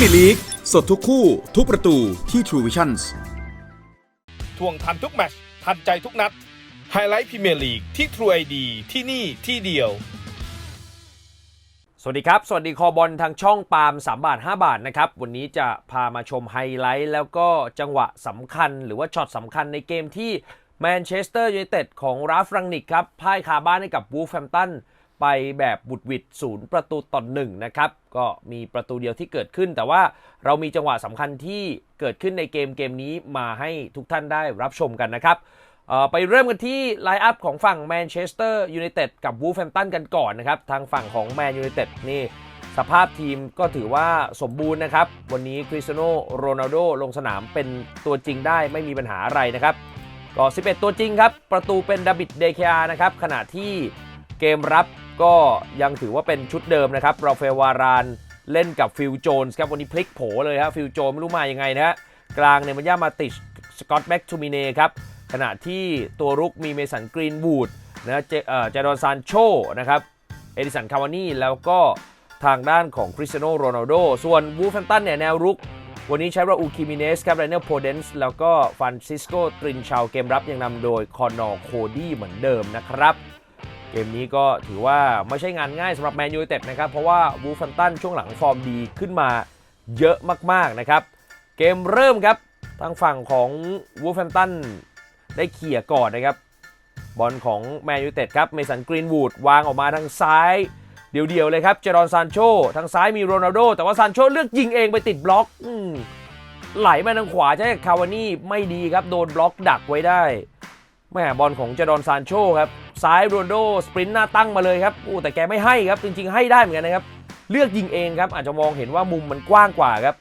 เมียร์ลีก สดทุกคู่ ทุกประตูที่ True Visions ทวงทันทุกแมตชทันใจทุกนัด ไฮไลท์พรีเมียร์ลีกที่ True ID ที่นี่ที่เดียว สวัสดีครับ สวัสดีคอบอลทางช่องปาล์ม3 บาท 5 บาทนะครับ วันนี้จะพามาชมไฮไลท์ แล้วก็จังหวะสำคัญ หรือว่าช็อตสำคัญในเกมที่แมนเชสเตอร์ยูไนเต็ดของราฟรังนิกครับพ่ายคาบ้านให้กับวูฟแฮมตัน ไปแบบบุดหวิดศูนย์ประตูต่อหนึ่งนะครับ ก็มีประตูเดียวที่เกิดขึ้น แต่ว่าเรามีจังหวะสำคัญที่เกิดขึ้นในเกมเกมนี้มาให้ทุกท่านได้รับชมกันนะครับไปเริ่มกันที่ไลน์อัพของฝั่งแมนเชสเตอร์ยูไนเต็ดกับวูฟแฮมตันกันก่อนนะครับ ทางฝั่งของแมนยูไนเต็ดนี่สภาพทีมก็ถือว่าสมบูรณ์นะครับ วันนี้คริสเตียโนโรนัลโดลงสนามเป็นตัวจริงได้ไม่มีปัญหาอะไรนะครับ ก็ 11 ตัวจริงครับ ประตูเป็นดาบิดเดคอานะครับ ขณะที่เกมรับ ก็ยังถือว่าเป็นชุดเดิมนะครับราฟาเอลวารานเล่นกับฟิลโจนส์ครับวันนี้พลิกโผเลยครับฟิลโจนไม่รู้มายังไงนะฮะกลางเนี่ยมันย่ามาติชสกอตแม็กทูมิเน่ครับขณะที่ตัวรุกมีเมสันกรีนวูดนะเจเอ่อเจดอนซานโชนะครับเอดิสันคาวานี่แล้วก็ทางด้านของคริสเตียโนโรนัลโดส่วนวูฟแฮมตันเนี่ยแนวรุก วันนี้ใช้ราอูคิมิเนสครับไรเนลโพเดนส์แล้วก็ฟรานซิสโกตรินชาวเกมรับยังนำโดยคอนอร์โคดี้เหมือนเดิมนะครับ เกมนี้ก็ถือว่าไม่ใช่งานง่ายสำหรับแมนยูไนเต็ดนะครับ เพราะว่าวูฟแฮมตันช่วงหลังฟอร์มดีขึ้นมาเยอะมากๆนะครับ เกมเริ่มครับ ทางฝั่งของวูฟแฮมตันได้เขี่ยก่อนนะครับ บอลของแมนยูไนเต็ดครับเมสันกรีนวูดวางออกมาทางซ้าย เดียวๆเลยครับ เจรอนซานโชทางซ้ายมีโรนัลโดแต่ว่าซานโชเลือกยิงเองไปติดบล็อกอไหลมาทางขวาใช้กับคาวานี่ไม่ดีครับ โดนบล็อกดักไว้ได้แม่บอลของเจรอนซานโชครับ ซ้ายโรนโดสปรินต์หน้าตั้งมาเลยครับโอ้แต่แกไม่ให้ครับ จริงๆ ให้ได้เหมือนกันนะครับ เลือกยิงเองครับ อาจจะมองเห็นว่ามุมมันกว้างกว่าครับ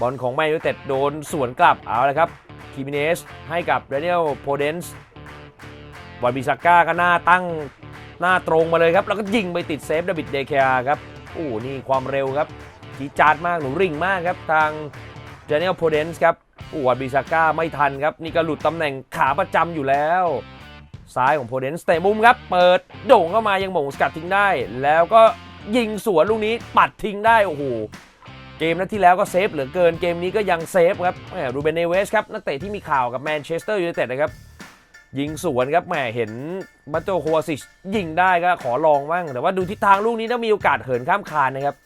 บอลของแมนยูเต็ดโดนสวนกลับเอาละครับคิมิเนสให้กับเดนิเอลโพเดนส์บอลบิซาก้าก็หน้าตั้งหน้าตรงมาเลยครับ แล้วก็ยิงไปติดเซฟดาบิดเดเคอาครับโอ้นี่ความเร็วครับจีจาดมากหนูริ่งมากครับ ทางเดนิเอลโพเดนส์ครับโอ้บอลบิซาก้าไม่ทันครับ นี่ก็หลุดตำแหน่งขาประจำอยู่แล้ว ซ้ายของโพเดนส์เตะมุมครับ เปิดโด่งเข้ามายังหม่งสกัดทิ้งได้ แล้วก็ยิงสวนลูกนี้ปัดทิ้งได้ โอ้โห เกมนัดที่แล้วก็เซฟเหลือเกินเกมนี้ก็ยังเซฟครับแหมรูเบนเนเวสครับนักเตะที่มีข่าวกับแมนเชสเตอร์ยูไนเต็ดนะครับยิงสวนครับแหมเห็นมาโจโควซิชยิงได้ก็ขอลองบ้างแต่ว่าดูทิศทางลูกนี้ต้องมีโอกาสเหินข้ามคานนะครับ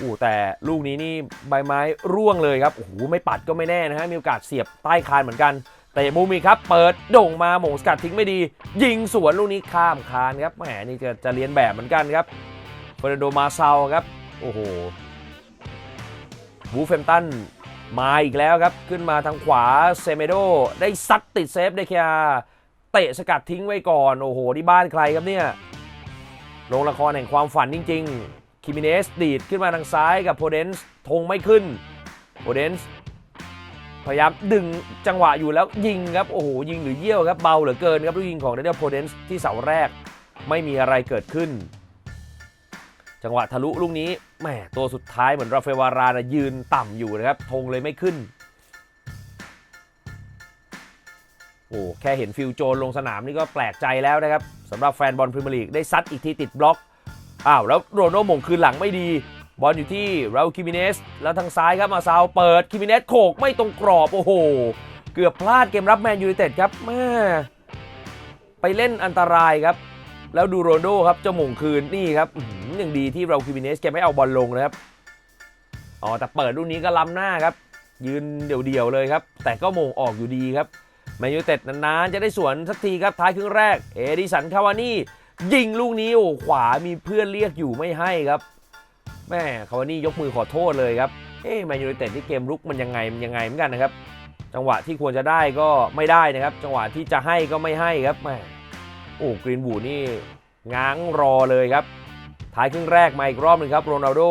อู้แต่ลูกนี้นี่ใบไม้ร่วงเลยครับโอ้โหไม่ปัดก็ไม่แน่นะฮะมีโอกาสเสียบใต้คานเหมือนกัน เตะมุมอีกครับ เปิดโด่งมาหม่งสกัดทิ้งไม่ดี ยิงสวนลูกนี้ข้ามคานครับแหมนี่จะจะเรียนแบบเหมือนกันครับเฟอร์นันโดมาเซาครับ โอ้โหวูเฟมตันมาอีกแล้วครับ ขึ้นมาทางขวาเซเมโดได้ซัดติดเซฟเดคอาเตะสกัดทิ้งไว้ก่อน โอ้โหที่บ้านใครครับเนี่ยลงละครแห่งความฝันจริง ๆ คิมิเนสดีดขึ้นมาทางซ้ายกับโพเดนส์ธงไม่ขึ้นโพเดนส์ พยายามดึงจังหวะอยู่แล้วยิงครับ โอ้โห ยิงหรือเยี่ยวครับ เบาเหลือเกินครับลูกยิงของเดนเดลโพเดนส์ที่เสาแรกไม่มีอะไรเกิดขึ้น จังหวะทะลุลูกนี้แหมตัวสุดท้ายเหมือนราเอลวารานะยืนต่ำอยู่นะครับธงเลยไม่ขึ้นโอ้แค่เห็นฟิลโจนลงสนามนี่ก็แปลกใจแล้วนะครับสำหรับแฟนบอลพรีเมียร์ลีกได้ซัดอีกทีติดบล็อกอ้าวแล้วโรนัลโดหม่งคืนหลังไม่ดี บอลอยู่ที่ราอูคิมิเนส แล้วทางซ้ายครับมาซาวเปิดคิมิเนสโขกไม่ตรงกรอบ โอ้โห เกือบพลาดเกมรับแมนยูไนเต็ดครับแม่ไปเล่นอันตรายครับ แล้วดูโรนโดครับจะหม่งคืนนี่ครับอื้อหือยังดีที่เราคิมิเนสแกไม่เอาบอลลงนะครับอ๋อแต่เปิดลูกนี้ก็ล้ำหน้าครับ ยืนเดี่ยวๆเลยครับ แต่ก็หมงออกอยู่ดีครับแมนยูเต็ดนานๆจะได้สวนสักทีครับท้ายครึ่งแรก เอดิสันคาวานี่ยิงลูกนี้โอ้ขวามีเพื่อนเรียกอยู่ไม่ให้ครับ แม่คาวานี่ยกมือขอโทษเลยครับ เอ๊ะแมนยูไนเต็ดที่เกมรุกมันยังไงมันยังไงเหมือนกันนะครับ จังหวะที่ควรจะได้ก็ไม่ได้นะครับ จังหวะที่จะให้ก็ไม่ให้ครับแม่โอ้กรีนบูดนี่ง้างรอเลยครับท้ายครึ่งแรกมาอีกรอบหนึ่งครับโรนัลโด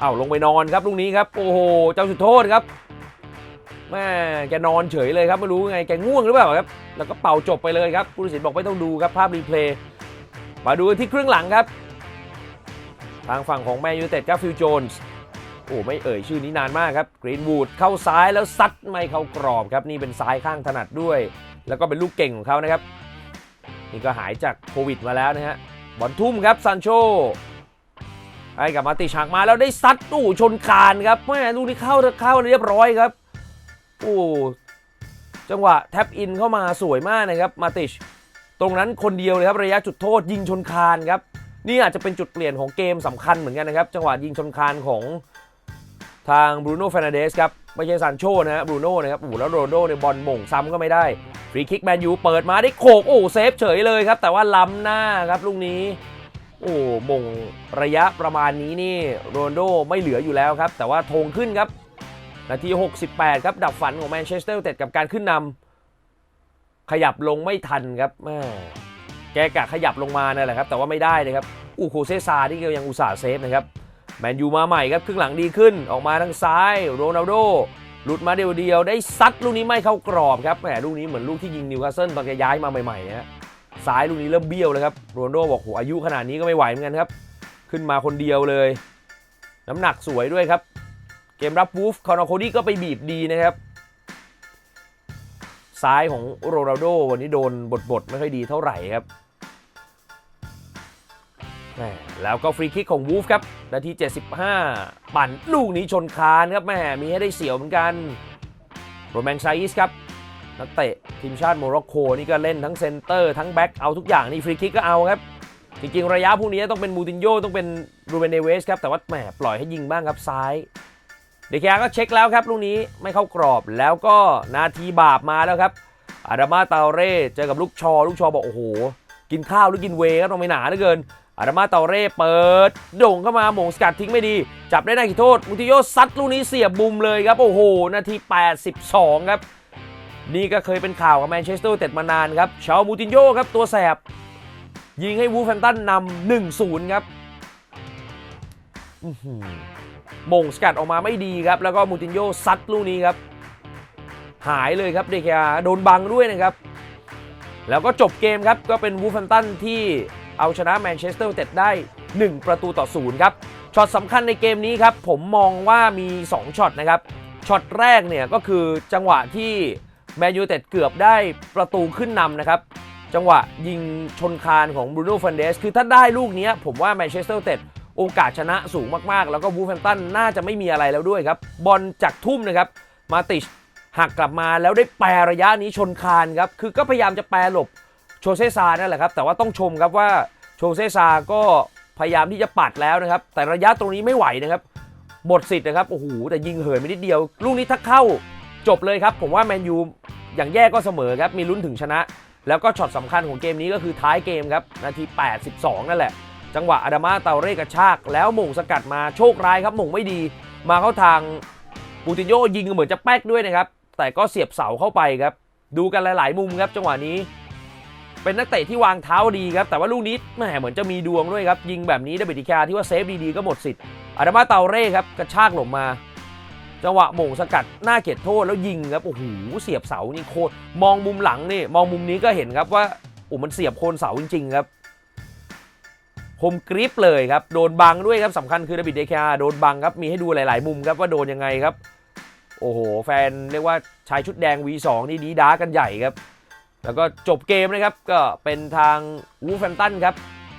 อ้าวลงไปนอนครับลูกนี้ครับโอ้โหเจ้าจุดโทษครับแม่แกนอนเฉยเลยครับไม่รู้ไงแกง่วงหรือเปล่าครับ แล้วก็เป่าจบไปเลยครับผู้ตัดสินบอกไม่ต้องดูครับภาพรีเพลย์มาดูที่ครึ่งหลังครับ ทางฝั่งของแมนยูเต็ดครับฟิลโจนส์โอ้ไม่เอ่ยชื่อนี้นานมากครับกรีนวูดเข้าซ้ายแล้วซัดไม่เข้ากรอบครับนี่เป็นซ้ายข้างถนัดด้วย แล้วก็เป็นลูกเก่งของเขานะครับ นี่ก็หายจากโควิดมาแล้วนะฮะบอลทุ่มครับซันโชให้กับมาติฉากมาแล้วได้ซัดตู้ชนคานครับแม่ลูกนี้เข้าเข้าเรียบร้อยครับโอ้จังหวะแท็บอินเข้ามาสวยมากนะครับมาติช ตรงนั้นคนเดียวเลยครับระยะจุดโทษยิงชนคานครับ นี่อาจจะเป็นจุดเปลี่ยนของเกมสำคัญเหมือนกันนะครับ จังหวะยิงชนคานของทางบรูโน่เฟรนเดสครับไม่ใช่ซานโชนะฮะบรูโน่นะครับโอ้โหแล้วโรนโดในบอลหม่งซ้ำก็ไม่ได้ ฟรีคิกแมนยูเปิดมาได้โขกโอ้เซฟเฉยเลยครับ แต่ว่าล้ำหน้าครับลูกนี้ โอ้มงระยะประมาณนี้นี่โรนโดไม่เหลืออยู่แล้วครับ แต่ว่าธงขึ้นครับนาที 68 ครับ ดับฝันของแมนเชสเตอร์ยูไนเต็ดกับการขึ้นนำขยับลงไม่ทันครับแม่ กกะขยับลงมานั่นแหละครับ แต่ว่าไม่ได้เลยครับอูโคเซซาที่ก็ยังอุตส่าห์เซฟนะครับแมนยูมาใหม่ครับครึ่งหลังดีขึ้นออกมาทางซ้ายโรนัลโดหลุดมาเดียวๆได้ซัดลูกนี้ไม่เข้ากรอบครับแหมลูกนี้เหมือนลูกที่ยิงนิวคาสเซิลตอนแกย้ายมาใหม่ๆนะฮะซ้ายลูกนี้เริ่มเบี้ยวเลยครับโรนัลโดบอกโหอายุขนาดนี้ก็ไม่ไหวเหมือนกันครับขึ้นมาคนเดียวเลย น้ำหนักสวยด้วยครับ เกมรับวูฟคอนอโคดี้ก็ไปบีบดีนะครับซ้ายของโรนัลโดวันนี้โดนบทๆไม่ค่อยดีเท่าไหร่ครับ แม่แล้วก็ฟรีคิกของวูฟครับ นาที 75 ปั่นลูกนี้ชนคานครับแม่มีให้ได้เสียวเหมือนกันโรแมนไซส์ครับ นักเตะทีมชาติโมร็อกโกนี่ก็เล่นทั้งเซนเตอร์ทั้งแบ็กเอาทุกอย่างนี่ฟรีคิกก็เอาครับ จริงๆ ระยะพวกนี้ต้องเป็นมูตินโญ่ต้องเป็นรูเบนเนเวสครับ แต่ว่าแหมปล่อยให้ยิงบ้างครับซ้ายเดคยาก็เช็คแล้วครับลูกนี้ไม่เข้ากรอบแล้วก็นาทีบาปมาแล้วครับ อาดามาตาเร่เจอกับลูกชอ ลูกชอบอกโอ้โห กินข้าวหรือกินเวย์ครับต้องไม่หนาเหลือเกิน อาดามาตาเร่เปิด โด่งเข้ามาหมงสกัดทิ้งไม่ดี จับได้นาทีโทษมุติโยซัดลูกนี้เสียบบุมเลยครับ โอ้โห นาที 82 ครับ นี่ก็เคยเป็นข่าวกับแมนเชสเตอร์เต็ดมานานครับชาวมูตินโญ่ครับตัวแสบ ยิงให้วูฟแฟมตันนำ1-0 ครับมงสกัดออกมาไม่ดีครับ แล้วก็มูตินโญ่ซัดลูกนี้ครับ หายเลยครับเดคอาโดนบังด้วยนะครับ แล้วก็จบเกมครับก็เป็นวูฟแฟมตันที่ เอาชนะแมนเชสเตอร์ยูไนเต็ดได้ 1 ประตูต่อศูนย์ครับช็อตสำคัญในเกมนี้ครับ ผมมองว่ามี 2ช็อตนะครับช็อตแรกเนี่ยก็คือจังหวะที่แมนยูเต็ดเกือบได้ประตูขึ้นนำนะครับจังหวะยิงชนคานของบรูโน่ฟันเดสคือถ้าได้ลูกนี้ผมว่าแมนเชสเตอร์เต็ดโอกาสชนะสูงมากๆ แล้วก็วูฟแฮมตันน่าจะไม่มีอะไรแล้วด้วยครับบอลจากทุ่มนะครับมาติชหักกลับมาแล้วได้แปรระยะนี้ชนคานครับคือก็พยายามจะแปรหลบ โชเซซานั่นแหละครับ แต่ว่าต้องชมครับว่าโชเซซาก็พยายามที่จะปัดแล้วนะครับ แต่ระยะตรงนี้ไม่ไหวนะครับ หมดสิทธิ์นะครับ โอ้โห แต่ยิงเหินไปนิดเดียว ลูกนี้ถ้าเข้าจบเลยครับ ผมว่าแมนยูอย่างแย่ก็เสมอครับ มีลุ้นถึงชนะ แล้วก็ช็อตสำคัญของเกมนี้ก็คือท้ายเกมครับ นาที 82 นั่นแหละ จังหวะอาดามาเตาเร่กระชาก แล้วหม่งสกัดมาโชคร้ายครับหม่งไม่ดี มาเข้าทางปูตินโยยิงเหมือนจะแป๊กด้วยนะครับ แต่ก็เสียบเสาเข้าไปครับ ดูกันหลาย ๆ มุมครับจังหวะนี้ เป็นนักเตะที่วางเท้าดีครับ แต่ว่าลูกนี้แหมเหมือนจะมีดวงด้วยครับ ยิงแบบนี้เดบิติคาที่ว่าเซฟดีๆก็หมดสิทธิ์อาดามาเตาเร่ครับกระชากหลบมา จังหวะหม่งสกัดหน้าเขตโทษแล้วยิงครับโอ้โหเสียบเสานี่โคตรมองมุมหลังนี่มองมุมนี้ก็เห็นครับว่าโอ้มันเสียบโคนเสาจริง ๆ ครับคมกริปเลยครับโดนบังด้วยครับสำคัญคือเดบิดเดคาโดนบังครับมีให้ดูหลาย ๆ มุมครับว่าโดนยังไงครับ โอ้โห แฟนเรียกว่าชายชุดแดง V2 นี่ดีด้ากันใหญ่ครับ แล้วก็จบเกมนะครับก็เป็นทางวูฟแฟมตันครับ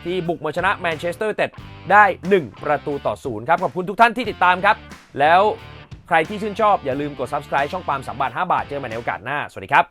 ที่บุกมาชนะแมนเชสเตอร์เต็ดได้ 1 ประตูต่อศูนย์ครับ ขอบคุณทุกท่านที่ติดตามครับ แล้วใครที่ชื่นชอบอย่าลืมกด subscribe ช่องปาล์มสามบาท 5 บาท เจอกันใหม่ในโอกาสหน้า สวัสดีครับ